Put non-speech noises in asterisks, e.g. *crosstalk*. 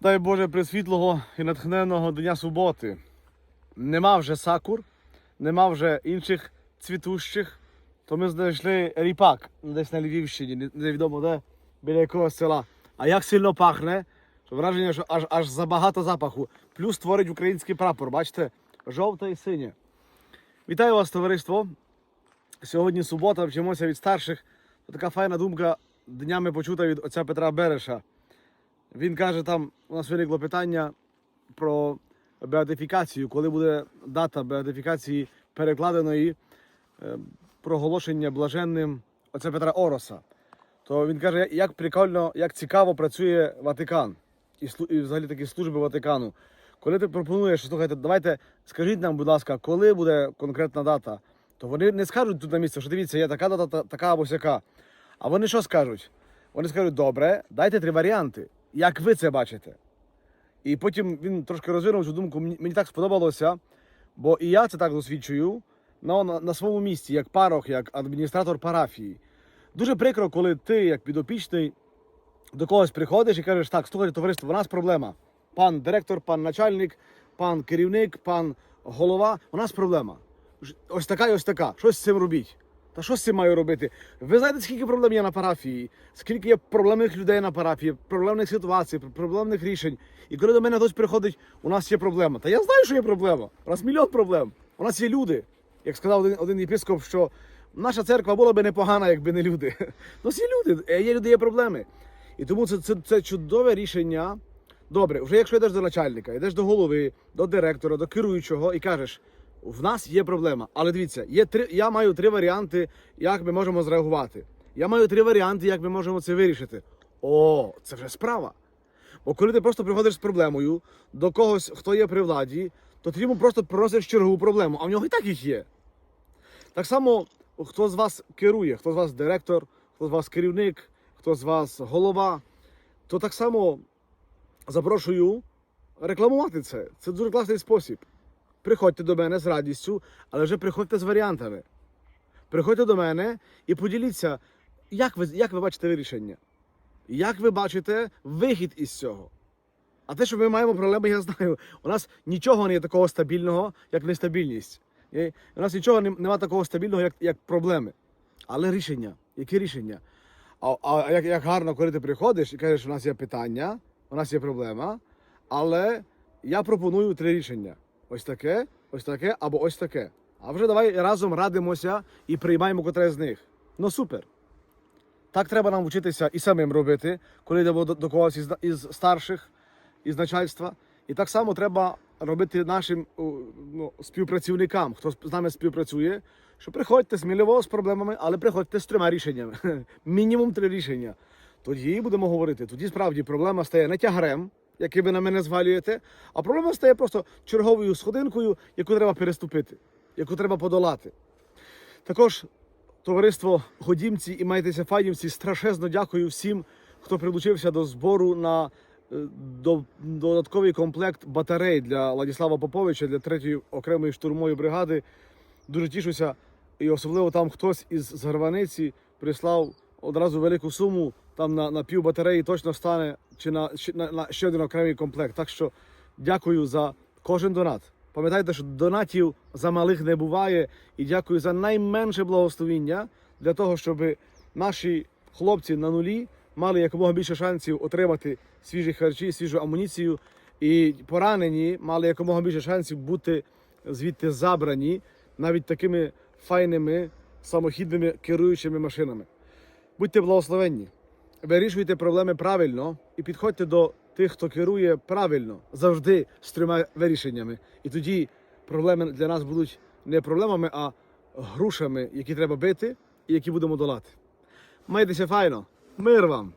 дай Боже присвітлого і натхненного Дня суботи. Нема вже сакур, нема вже інших цвітущих. То ми знайшли ріпак десь на Львівщині, невідомо де, біля якогось села. А як сильно пахне, що враження, що аж, аж забагато запаху. Плюс творить український прапор, бачите? Жовте і синє. Вітаю вас, товариство. Сьогодні субота, вчимося від старших. Така файна думка днями почута від отця Петра Береша. Він каже, там у нас виникло питання про беатифікацію, коли буде дата беатифікації перекладеної е, проголошення блаженним отця Петра Ороса. То він каже, як прикольно, як цікаво працює Ватикан і, і взагалі такі служби Ватикану. Коли ти пропонуєш, слухайте, давайте скажіть нам, будь ласка, коли буде конкретна дата, то вони не скажуть тут на місці, що дивіться, є така дата, та- така або сяка. А вони що скажуть? Вони скажуть, добре, дайте три варіанти, як ви це бачите. І потім він трошки розвинув цю думку. Мені, так сподобалося, бо і я це так досвідчую на, на, на своєму місці, як парох, як адміністратор парафії. Дуже прикро, коли ти, як підопічний, до когось приходиш і кажеш, так, слухайте, товариство, у нас проблема. Пан директор, пан начальник, пан керівник, пан голова, у нас проблема. Ось така і ось така. Щось з цим робіть. Та що з цим маю робити? Ви знаєте, скільки проблем є на парафії, скільки є проблемних людей на парафії, проблемних ситуацій, проблемних рішень. І коли до мене хтось приходить, у нас є проблема. Та я знаю, що є проблема. У нас мільйон проблем. У нас є люди. Як сказав один, один єпископ, що наша церква була би непогана, якби не люди. *laughs* У нас є люди, е, є люди, є проблеми. І тому це, це, це чудове рішення. Добре, вже якщо йдеш до начальника, йдеш до голови, до директора, до керуючого і кажеш, в нас є проблема. Але дивіться, є три, я маю три варіанти, як ми можемо зреагувати. Я маю три варіанти, як ми можемо це вирішити. О, це вже справа. Бо коли ти просто приходиш з проблемою до когось, хто є при владі, то ти йому просто просиш чергову проблему, а в нього і так їх є. Так само, хто з вас керує, хто з вас директор, хто з вас керівник, хто з вас голова, то так само запрошую рекламувати це. Це дуже класний спосіб. Приходьте до мене з радістю, але вже приходьте з варіантами. Приходьте до мене і поділіться, як ви, як ви бачите вирішення. Як ви бачите вихід із цього? А те, що ми маємо проблеми, я знаю. У нас нічого не є такого стабільного, як нестабільність. У нас нічого нем- нема такого стабільного, як, як проблеми. Але рішення. Які рішення? А, а як, як гарно, коли ти приходиш і кажеш, у нас є питання, у нас є проблема, але я пропоную три рішення: ось таке, ось таке або ось таке. А вже давай разом радимося і приймаємо котре з них. Ну супер. Так треба нам вчитися і самим робити, коли йдемо до, когось із, із старших, із начальства. І так само треба робити нашим ну, співпрацівникам, хто з нами співпрацює, що приходьте сміливо з проблемами, але приходьте з трьома рішеннями. *laughs* Мінімум три рішення. Тоді будемо говорити. Тоді справді проблема стає не тягарем, який ви на мене звалюєте, а проблема стає просто черговою сходинкою, яку треба переступити, яку треба подолати. Також товариство Ходімці і майтеся файнівці, страшезно дякую всім, хто прилучився до збору на е, до, додатковий комплект батарей для Владислава Поповича для 3-ї окремої штурмової бригади. Дуже тішуся. І особливо там хтось із Згарваниці прислав одразу велику суму. Там на, на пів батареї точно стане чи на, на, на ще один окремий комплект. Так що дякую за кожен донат. Пам'ятайте, що донатів за малих не буває. І дякую за найменше благословіння для того, щоб наші хлопці на нулі мали якомога більше шансів отримати свіжі харчі, свіжу амуніцію. І поранені мали якомога більше шансів бути звідти забрані навіть такими файними самохідними керуючими машинами. Будьте благословенні, вирішуйте проблеми правильно і підходьте до тих, хто керує правильно, завжди з трьома вирішеннями. І тоді проблеми для нас будуть не проблемами, а грушами, які треба бити і які будемо долати. Майтеся файно, мир вам!